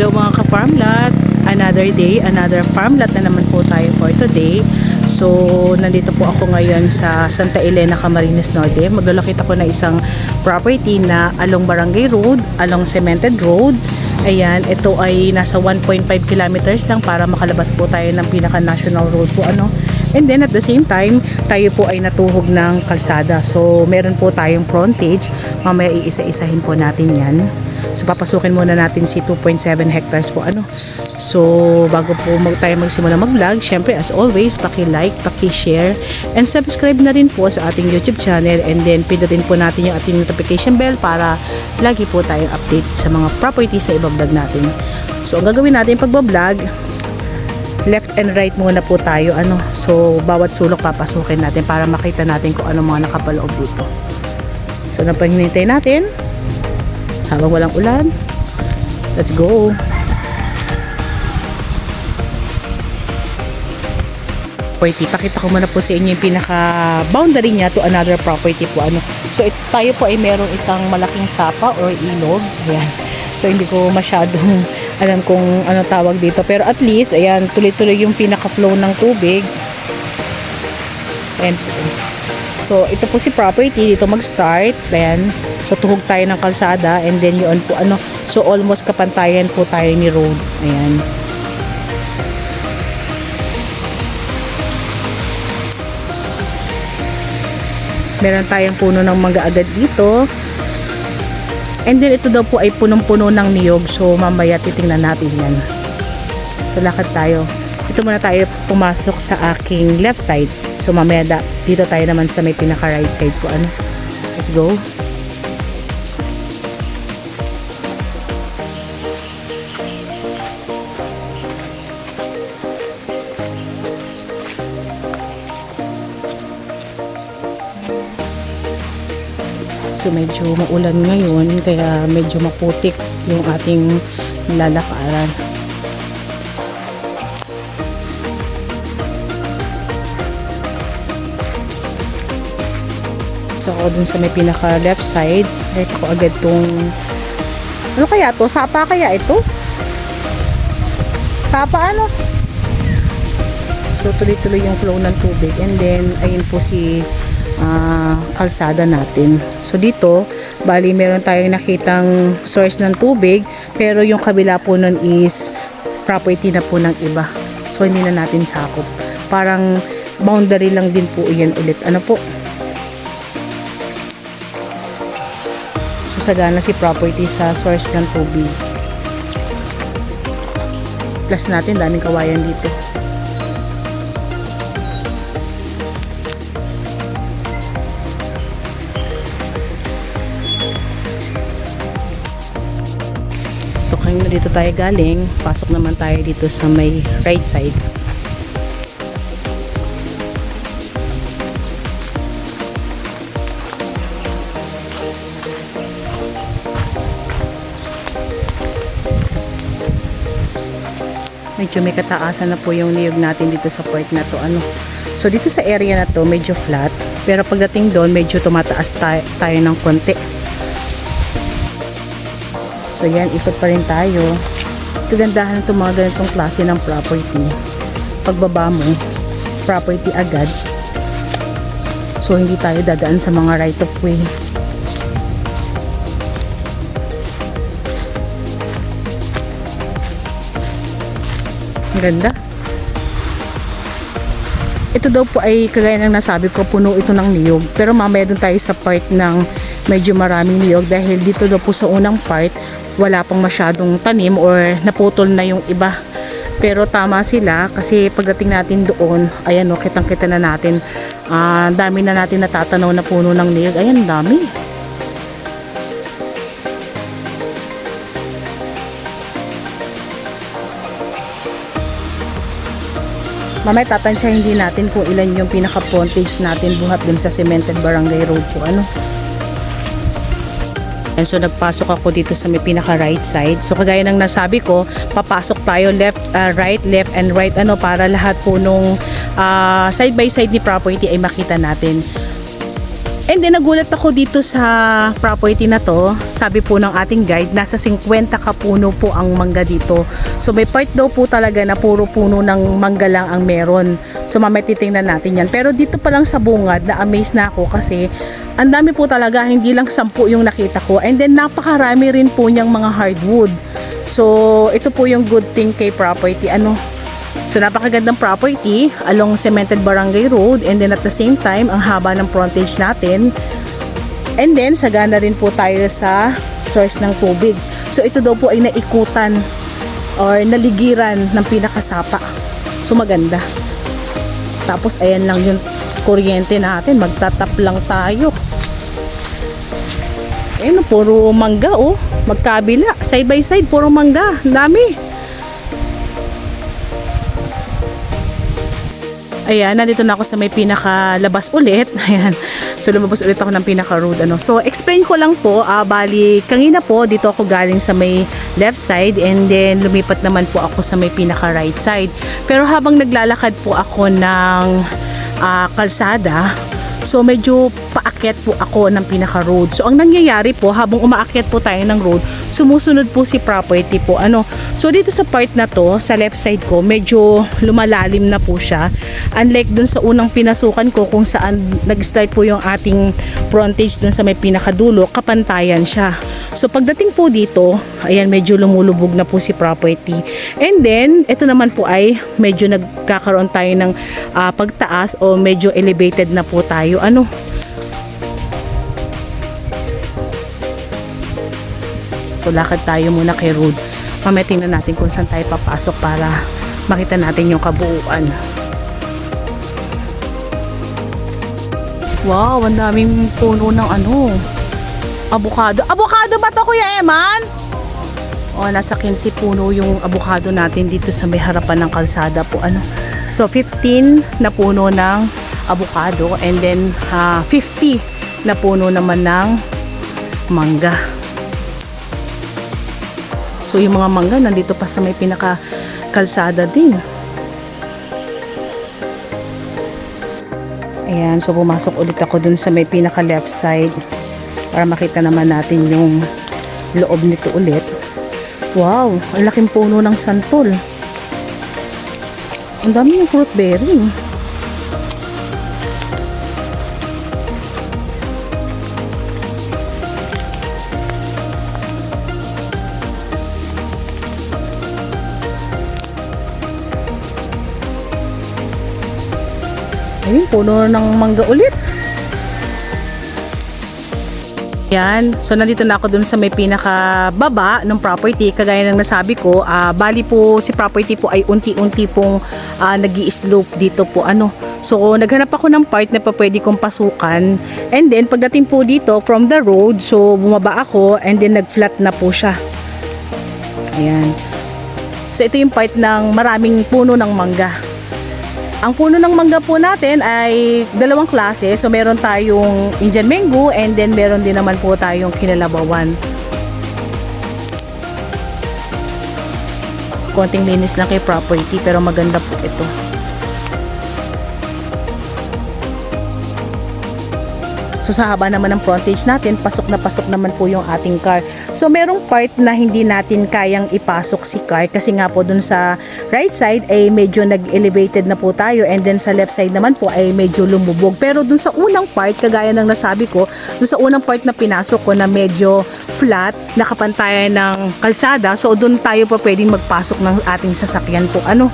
Hello mga ka-farmlat. Another day, another farmlat na naman po tayo for today. So, nandito po ako ngayon sa Santa Elena, Camarines Norte. Maglalakit ako na isang property na along Barangay Road, along Cemented Road. Ayan, ito ay nasa 1.5 kilometers lang para makalabas po tayo ng pinaka-national road po ano. And then at the same time, tayo po ay natuhog ng kalsada. So, meron po tayong frontage. Mamaya iisa-isahin po natin yan. So, papasukin muna natin si 2.7 hectares po ano. So, bago po mag tayo magsimula mag-vlog, syempre as always, paki-like, paki-share, and subscribe na rin po sa ating YouTube channel. And then, pindutin po natin yung ating notification bell para lagi po tayong update sa mga properties na ibablog natin. So, ang gagawin natin pagbablog, left and right muna po tayo ano so bawat sulok papasukin natin para makita natin kung ano mga nakapaloob dito so napahinintay natin habang walang ulan let's go. Property pakita ko muna po sa inyo yung pinaka boundary niya to another property po. Ano so it, tayo po ay merong isang malaking sapa or ilog. Ayan. So hindi ko masyadong alam kung ano tawag dito. Pero at least, ayan, tuloy-tuloy yung pinaka-flow ng tubig. And, so, ito po si property. Dito mag-start. Ayan. So, tuhog tayo ng kalsada. And then, yun po, ano. So, almost kapantayan po tayo ni road. Ayan. Meron tayong puno ng mangga agad dito. And then ito daw po ay punong-puno ng niyog. So mamaya titingnan natin yan. So lakad tayo. Ito muna tayo pumasok sa aking left side. So mamaya da, dito tayo naman sa may pinaka right side ko. Ano? Let's go. So medyo maulan ngayon kaya medyo maputik yung ating lalakaran. Ako dun sa may pinaka left side, right ko agad tong ano kaya to? Sapa kaya ito? Sapa ano? So tuloy-tuloy yung flow ng tubig and then ayun po si ah, kalsada natin. So dito, bali meron tayong nakitang source ng tubig, pero yung kabila po nun is property na po ng iba. So hindi na natin sakop. Parang boundary lang din po yan ulit. Ano po? So sagana si property sa source ng tubig. Plus natin, daming kawayan dito. So kanina dito tayo galing, pasok naman tayo dito sa may right side. Medyo may kataasan na po yung niyog natin dito sa part na to. Ano? So dito sa area na to, medyo flat. Pero pagdating doon, medyo tumataas tayo, tayo ng konti. So yan, ikot pa rin tayo. Kagandahan itong mga ganitong klase ng property. Pagbaba mo, property agad. So hindi tayo dadaan sa mga right of way. Ang ganda. Ito daw po ay kagaya ng nasabi ko, puno ito ng niyog. Pero mamaya dun tayo sa part ng medyo maraming niyog dahil dito daw po sa unang part wala pang masyadong tanim or naputol na yung iba. Pero tama sila kasi pagdating natin doon, ayan o, kitang kita na natin, ah, dami na natin natatanaw na puno ng niyog. Ayan, dami. Mamaya tatansyahin din natin kung ilan yung pinaka-frontage natin buhat dun sa Cemented Barangay Road po. Ano? And so nagpasok ako dito sa may pinaka right side. So kagaya ng nasabi ko, papasok tayo left, uh, right, left and right ano para lahat po nung uh, side by side ni property ay makita natin. And then nagulat ako dito sa property na to. Sabi po ng ating guide, nasa 50 kapuno po ang mangga dito. So may part daw po talaga na puro puno ng mangga lang ang meron. So mamaya titingnan natin yan. Pero dito pa lang sa bungad, na-amaze na ako kasi ang dami po talaga, hindi lang 10 yung nakita ko. And then napakarami rin po niyang mga hardwood. So ito po yung good thing kay property. Ano, So napakagandang property along Cemented Barangay Road and then at the same time ang haba ng frontage natin. And then sagana rin po tayo sa source ng tubig. So ito daw po ay naikutan or naligiran ng pinakasapa. So maganda. Tapos ayan lang yung kuryente natin. Magtatap lang tayo. Ayun, puro mangga oh. Magkabila. Side by side, puro mangga. Ang dami. Ayan, nandito na ako sa may pinakalabas ulit. Ayan. So, lumabas ulit ako ng pinaka-road. Ano. So, explain ko lang po. ah bali, kanina po, dito ako galing sa may left side and then lumipat naman po ako sa may pinaka-right side. Pero habang naglalakad po ako ng ah, kalsada, So medyo paakyat po ako ng pinaka-road. So ang nangyayari po habang umaakyat po tayo ng road, sumusunod po si property po. Ano? So dito sa part na to, sa left side ko, medyo lumalalim na po siya. Unlike dun sa unang pinasukan ko kung saan nag-start po yung ating frontage dun sa may pinakadulo, kapantayan siya. So pagdating po dito, ayan medyo lumulubog na po si property. And then, ito naman po ay medyo nagkakaroon tayo ng ah, pagtaas o medyo elevated na po tayo. Ano? So lakad tayo muna kay road. Mamaya tingnan natin kung saan tayo papasok para makita natin yung kabuuan. Wow, ang daming puno ng ano. Avocado. Avocado ba to Kuya Eman? O, nasa 15 puno yung avocado natin dito sa may harapan ng kalsada po. Ano? So, 15 na puno ng avocado and then ah, 50 na puno naman ng mangga. So, yung mga mangga nandito pa sa may pinaka kalsada din. Ayan, so pumasok ulit ako dun sa may pinaka left side para makita naman natin yung loob nito ulit. Wow, ang laking puno ng santol. Ang dami yung fruit bearing. Ayun, puno ng mangga ulit. Yan. So, nandito na ako dun sa may pinaka-baba ng property. Kagaya ng nasabi ko, ah, bali po si property po ay unti-unti pong ah, nag slope dito po. Ano. So, naghanap ako ng part na pa pwede kong pasukan. And then, pagdating po dito from the road, so bumaba ako and then nag-flat na po siya. Ayan. So, ito yung part ng maraming puno ng mangga. Ang puno ng mangga po natin ay dalawang klase. So meron tayong Indian mango and then meron din naman po tayong kinalabawan. Konting linis lang kay property pero maganda po ito. So sa haba naman ng frontage natin, pasok na pasok naman po yung ating car. So merong part na hindi natin kayang ipasok si car kasi nga po dun sa right side ay medyo nag-elevated na po tayo and then sa left side naman po ay medyo lumubog. Pero dun sa unang part, kagaya ng nasabi ko, dun sa unang part na pinasok ko na medyo flat, nakapantayan ng kalsada, so dun tayo po pwedeng magpasok ng ating sasakyan po. Ano?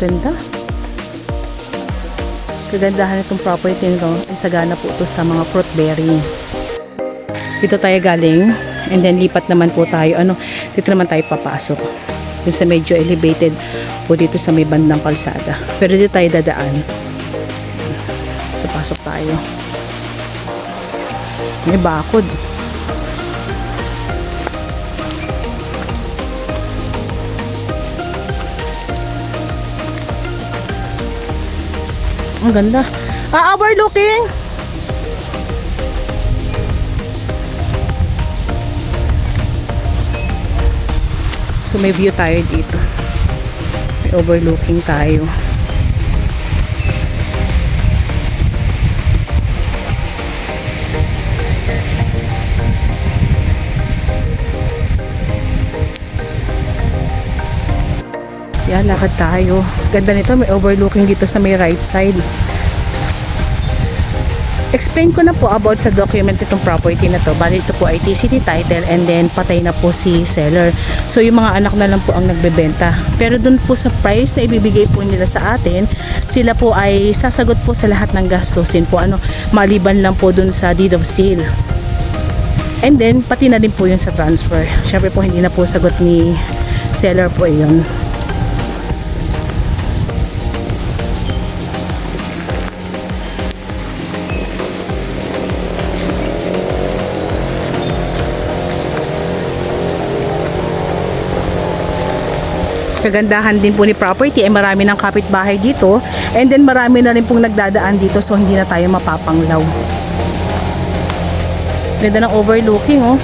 Ganda. Kagandahan itong property nito ay sagana po ito sa mga fruit bearing. Dito tayo galing and then lipat naman po tayo. Ano, dito naman tayo papasok. Yung sa medyo elevated po dito sa may bandang kalsada. Pero dito tayo dadaan. So pasok tayo. May bakod. Ang ganda. Ah, overlooking. So may view tayo dito. May overlooking tayo. Yan, lakad tayo. Ganda nito, may overlooking dito sa may right side. Explain ko na po about sa documents itong property na to. Bali ito po ay TCT title and then patay na po si seller. So yung mga anak na lang po ang nagbebenta. Pero dun po sa price na ibibigay po nila sa atin, sila po ay sasagot po sa lahat ng gastusin po. Ano, maliban lang po dun sa deed of sale. And then, pati na din po yun sa transfer. Siyempre po, hindi na po sagot ni seller po yun. Kagandahan din po ni property ay marami ng kapitbahay dito and then marami na rin pong nagdadaan dito so hindi na tayo mapapanglaw ganda ng overlooking oh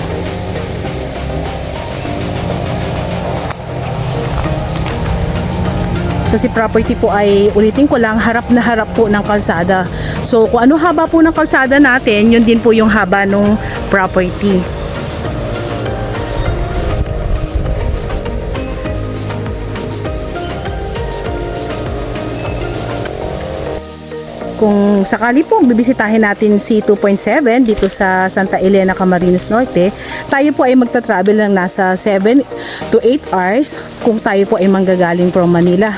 So si property po ay ulitin ko lang harap na harap po ng kalsada. So kung ano haba po ng kalsada natin, yun din po yung haba ng property. Sakali po bibisitahin natin si 2.7 dito sa Santa Elena Camarines Norte, tayo po ay magta-travel ng nasa 7 to 8 hours kung tayo po ay manggagaling from Manila.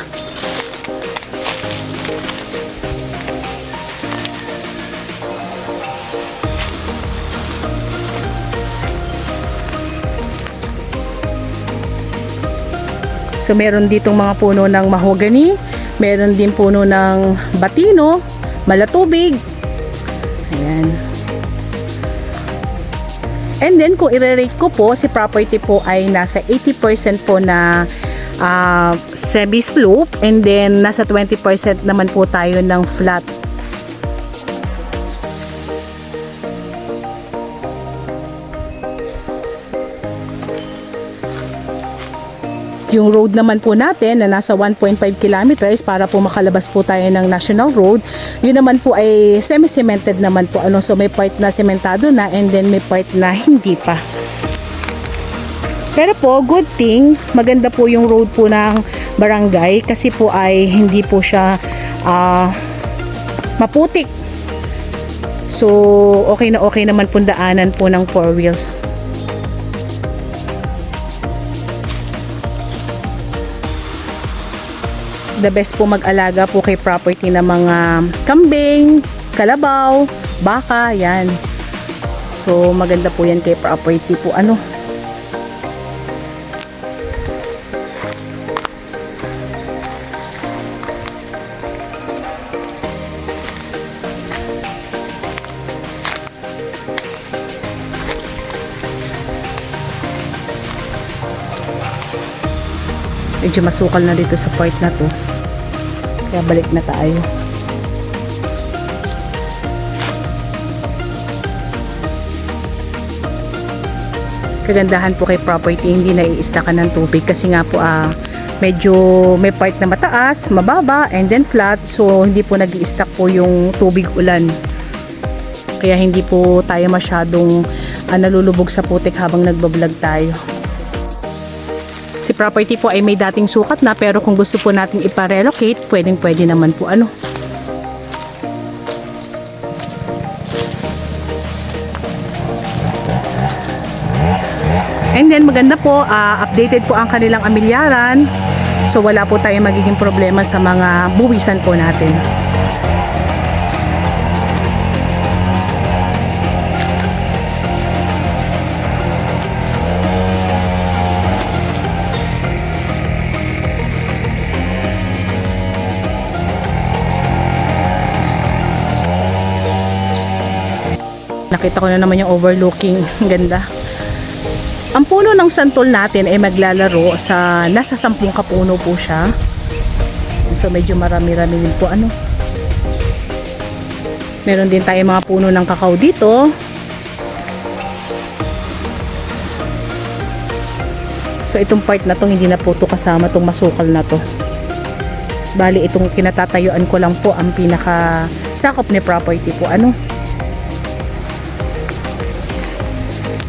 So meron ditong mga puno ng mahogany, meron din puno ng batino, malatubig. Ayan. And then kung i-rate ko po, si property po ay nasa 80% po na ah, semi-slope and then nasa 20% naman po tayo ng flat. Yung road naman po natin na nasa 1.5 kilometers para po makalabas po tayo ng national road, yun naman po ay semi-cemented naman po. Ano, so may part na sementado na and then may part na hindi pa. Pero po, good thing, maganda po yung road po ng barangay kasi po ay hindi po siya ah, maputik. So, okay na okay naman po daanan po ng four wheels. The best po mag-alaga po kay property ng mga kambing, kalabaw, baka, yan. So, maganda po yan kay property po. Ano? medyo masukal na dito sa part na to kaya balik na tayo. Kagandahan po kay property hindi na iistakan ng tubig kasi nga po ah, medyo may part na mataas, mababa and then flat. So hindi po nag stack po yung tubig ulan. Kaya hindi po tayo masyadong ah, nalulubog sa putik habang nagbablog tayo Si property po ay may dating sukat na pero kung gusto po natin iparelocate, pwedeng pwede naman po ano. And then maganda po, ah, updated po ang kanilang amilyaran. So wala po tayong magiging problema sa mga buwisan po natin. Nakita ko na naman yung overlooking. Ganda. Ang puno ng santol natin ay maglalaro sa nasa sampung kapuno po siya. So medyo marami-rami din po ano. Meron din tayo mga puno ng kakao dito. So itong part na to hindi na po to kasama tong masukal na to. Bali itong kinatatayuan ko lang po ang pinaka sakop ni property po. Ano?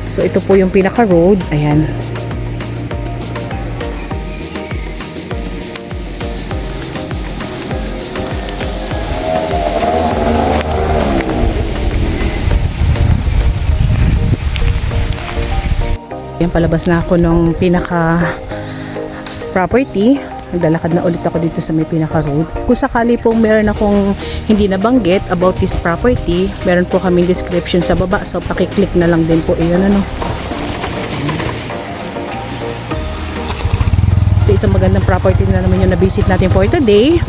So ito po yung pinaka road. Ayan. Yan, palabas na ako nung pinaka property. Naglalakad na ulit ako dito sa may pinaka road. Kung sakali pong meron akong hindi nabanggit about this property, meron po kaming description sa baba. So, pakiclick na lang din po. Iyon ano. So, isang magandang property na naman yung na-visit natin for today.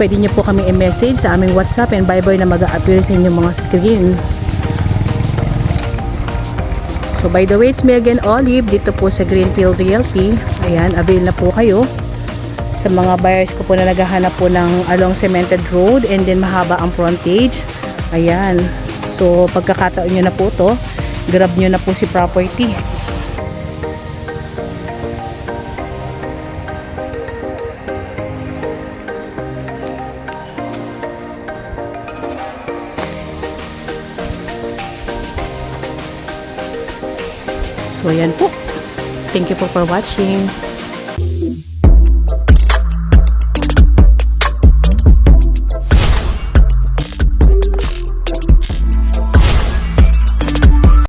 Pwede niyo po kami i-message sa aming WhatsApp and Viber na mag-a-appear sa inyong mga screen. So by the way, it's me again, Olive, dito po sa Greenfield Realty. Ayan, avail na po kayo. Sa mga buyers ko po na naghahanap po ng along cemented road and then mahaba ang frontage. Ayan. So pagkakataon nyo na po to, grab nyo na po si property. So, ayan po. Thank you po for watching.